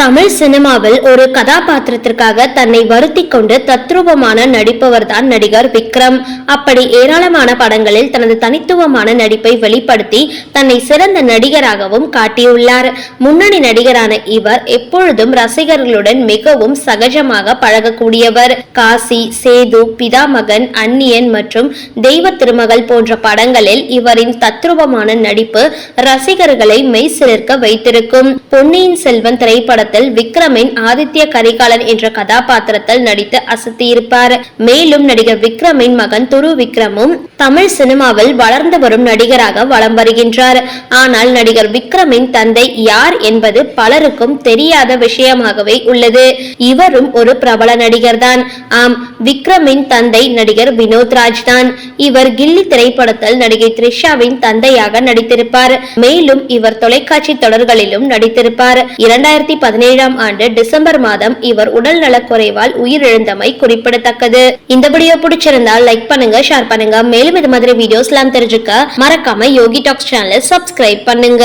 தமிழ் சினிமாவில் ஒரு கதாபாத்திரத்திற்காக தன்னை வருத்தி கொண்டு தத்ரூபமான நடிப்பவர்தான் நடிகர் விக்ரம். அப்படி ஏராளமான படங்களில் தனது தனித்துவமான நடிப்பை வெளிப்படுத்தி தன்னை சிறந்த நடிகராகவும் காட்டியுள்ளார். முன்னணி நடிகரான இவர் எப்பொழுதும் ரசிகர்களுடன் மிகவும் சகஜமாக பழகக்கூடியவர். காசி சேது பிதாமகன் அந்நியன் மற்றும் தெய்வ திருமகள் போன்ற படங்களில் இவரின் தத்ரூபமான நடிப்பு ரசிகர்களை மெய்சிலிருக்க வைத்திருக்கும். பொன்னியின் செல்வன் படத்தில் விக்ரமின் ஆதித்ய கரிகாலன் என்ற கதாபாத்திரத்தில் நடித்து அசத்தியிருப்பார். மேலும் நடிகர் விக்ரமின் மகன் துரு விக்ரமும் தமிழ் சினிமாவில் வளர்ந்து வரும் நடிகராக வலம் வருகின்றார். ஆனால் நடிகர் விக்ரமின் தந்தை யார் என்பது பலருக்கும் தெரியாத விஷயமாகவே உள்ளது. இவரும் ஒரு பிரபல நடிகர் தான் ஆம் விக்ரமின் தந்தை நடிகர் வினோத் ராஜ் தான் இவர் கில்லி திரைப்படத்தில் நடிகை த்ரிஷாவின் தந்தையாக நடித்திருப்பார். மேலும் இவர் தொலைக்காட்சி தொடர்களிலும் நடித்திருப்பார். இரண்டாயிரத்தி பதினேழாம் ஆண்டு டிசம்பர் மாதம் இவர் உடல் நலக்குறைவால் உயிரிழந்தமை குறிப்பிடத்தக்கது. இந்த வீடியோ பிடிச்சிருந்தால் லைக் பண்ணுங்க ஷேர் பண்ணுங்க. மேலும் இது மாதிரி வீடியோஸ்லாம் தெரிஞ்சுக்க மறக்காம யோகி டாக்ஸ் சேனலை சப்ஸ்கிரைப் பண்ணுங்க.